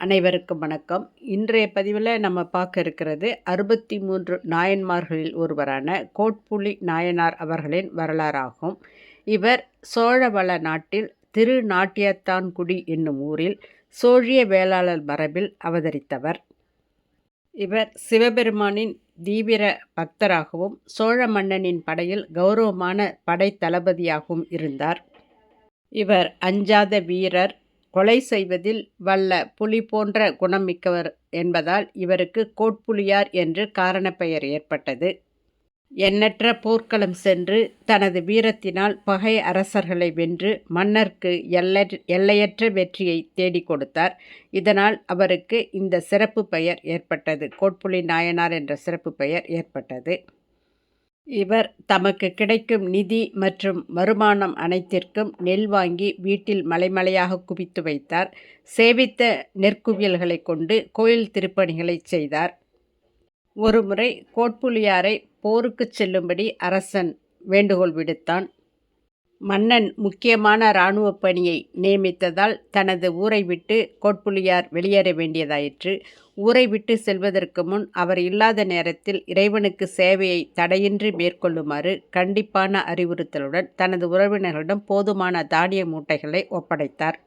அனைவருக்கும் வணக்கம். இன்றைய பதிவில் நம்ம பார்க்க இருக்கிறது அறுபத்தி மூன்று நாயன்மார்களில் ஒருவரான கோட்புலி நாயனார் அவர்களின் வரலாறாகும். இவர் சோழவள நாட்டில் திரு நாட்டியத்தான்குடி என்னும் ஊரில் சோழிய வேளாளர் மரபில் அவதரித்தவர். இவர் சிவபெருமானின் தீவிர பக்தராகவும் சோழ மன்னனின் படையில் கௌரவமான படை தளபதியாகவும் இருந்தார். இவர் அஞ்சாத வீரர் கொலை செய்வதில் வல்ல புலி போன்ற குணம் மிக்கவர் என்பதால் இவருக்கு கோட்புலியார் என்று காரணப்பெயர் ஏற்பட்டது. எண்ணற்ற போர்க்களம் சென்று தனது வீரத்தினால் பகை அரசர்களை வென்று மன்னர்க்கு எல்லை எல்லையற்ற வெற்றியை தேடிக் கொடுத்தார். இதனால் அவருக்கு இந்த சிறப்பு பெயர் ஏற்பட்டது. கோட்புலி நாயனார் என்ற சிறப்பு பெயர் ஏற்பட்டது. இவர் தமக்கு கிடைக்கும் நிதி மற்றும் வருமானம் அனைத்திற்கும் நெல் வாங்கி வீட்டில் மலைமலையாக குவித்து வைத்தார். சேவித்த நெற்குவியல்களை கொண்டு கோயில் திருப்பணிகளை செய்தார். ஒருமுறை கோட்புலியாரை போருக்கு செல்லும்படி அரசன் வேண்டுகோள் விடுத்தான். மன்னன் முக்கியமான இராணுவ பணியை நியமித்ததால் தனது ஊரை விட்டு கோட்புலியார் வெளியேற வேண்டியதாயிற்று. ஊரை விட்டு செல்வதற்கு முன் அவர் இல்லாத நேரத்தில் இறைவனுக்கு சேவையை தடையின்றி மேற்கொள்ளுமாறு கண்டிப்பான அறிவுறுத்தலுடன் தனது உறவினர்களிடம் போதுமான தானிய மூட்டைகளை ஒப்படைத்தார்.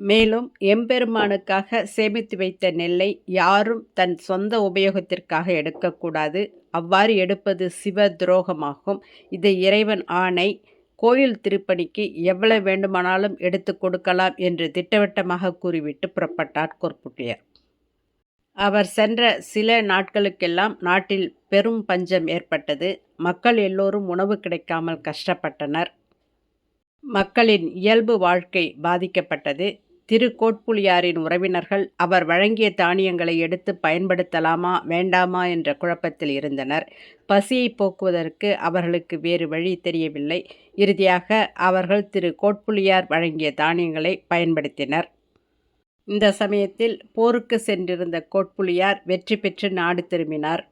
மேலும் எம்பெருமானுக்காக சேமித்து வைத்த நெல்லை யாரும் தன் சொந்த உபயோகத்திற்காக எடுக்கக்கூடாது. அவ்வாறு எடுப்பது சிவ துரோகமாகும். இது இறைவன் ஆணை. கோயில் திருப்பணிக்கு எவ்வளவு வேண்டுமானாலும் எடுத்து கொடுக்கலாம் என்று திட்டவட்டமாக கூறிவிட்டு புறப்பட்டார் கொற்புட்டியர் அவர் சென்ற சில நாட்களுக்கெல்லாம் நாட்டில் பெரும் பஞ்சம் ஏற்பட்டது. மக்கள் எல்லோரும் உணவு கிடைக்காமல் கஷ்டப்பட்டனர். மக்களின் இயல்பு வாழ்க்கை பாதிக்கப்பட்டது. திரு கோட்புலியாரின் உறவினர்கள் அவர் வழங்கிய தானியங்களை எடுத்து பயன்படுத்தலாமா வேண்டாமா என்ற குழப்பத்தில் இருந்தனர். பசியை போக்குவதற்கு அவர்களுக்கு வேறு வழி தெரியவில்லை. இறுதியாக அவர்கள் திரு கோட்புலியார் வழங்கிய தானியங்களை பயன்படுத்தினர். இந்த சமயத்தில் போருக்கு சென்றிருந்த கோட்புலியார் வெற்றி பெற்று நாடு திரும்பினார்.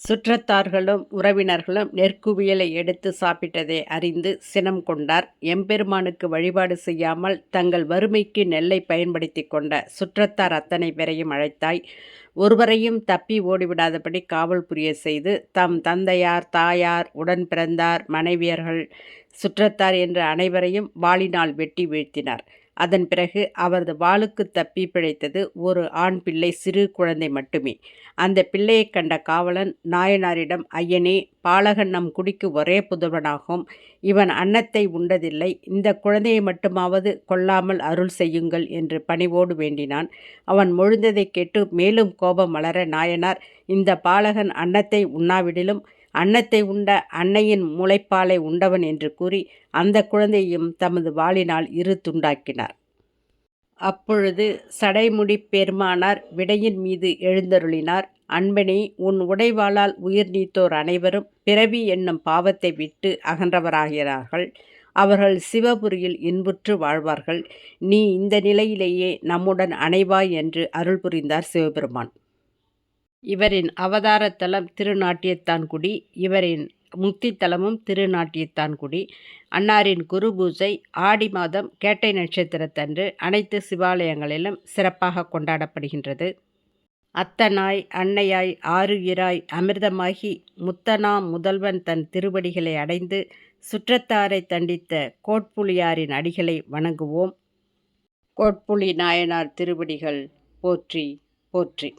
சுற்றத்தார்களும் உறவினர்களும் நெற்குவியலை எடுத்து சாப்பிட்டதை அறிந்து சினம் கொண்டார். எம்பெருமானுக்கு வழிபாடு செய்யாமல் தங்கள் வறுமைக்கு நெல்லை பயன்படுத்தி கொண்ட சுற்றத்தார் அத்தனை பேரையும் அழைத்தாய். ஒருவரையும் தப்பி ஓடிவிடாதபடி காவல் புரிய செய்து தம் தந்தையார் தாயார் உடன் பிறந்தார் மனைவியர்கள் சுற்றத்தார் என்ற அனைவரையும் வாளினால் வெட்டி வீழ்த்தினார். அதன் பிறகு அவரது வாளுக்கு தப்பி பிழைத்தது ஒரு ஆண் பிள்ளை சிறு குழந்தை மட்டுமே. அந்த பிள்ளையை கண்ட காவலன் நாயனாரிடம் ஐயனே பாலகன் நம் குடிக்கு ஒரே புதுவனாகும் இவன் அன்னத்தை உண்டதில்லை. இந்த குழந்தையை மட்டுமாவது கொல்லாமல் அருள் செய்யுங்கள் என்று பணிவோடு வேண்டினான். அவன் முழுந்ததை கேட்டு மேலும் கோபம் வளர நாயனார் இந்த பாலகன் அன்னத்தை உண்ணாவிடிலும் அன்னத்தை உண்ட அன்னையின் முளைப்பாலை உண்டவன் என்று கூறி அந்த குழந்தையும் தமது வாளினால் இரு துண்டாக்கினார். அப்பொழுது சடைமுடி பெருமானார் விடையின் மீது எழுந்தருளினார் அன்பனே உன் உடைவாளால் உயிர் நீத்தோர் அனைவரும் பிறவி என்னும் பாவத்தை விட்டு அகன்றவராகிறார்கள். அவர்கள் சிவபுரியில் இன்புற்று வாழ்வார்கள். நீ இந்த நிலையிலேயே நம்முடன் அணைவாய் என்று அருள் புரிந்தார் சிவபெருமான். இவரின் அவதாரத்தலம் திருநாட்டியத்தான்குடி இவரின் முக்தித்தலமும் திருநாட்டியத்தான்குடி. அன்னாரின் குரு பூஜை ஆடி மாதம் கேட்டை நட்சத்திரத்தன்று அனைத்து சிவாலயங்களிலும் சிறப்பாக கொண்டாடப்படுகின்றது. அத்தனாய் அன்னையாய் ஆறுயிராய் அமிர்தமாகி முத்தனாம் முதல்வன் தன் திருவடிகளை அடைந்து சுற்றத்தாரை தண்டித்த கோட்புலியாரின் அடிகளை வணங்குவோம். கோட்புலி நாயனார் திருவடிகள் போற்றி போற்றி.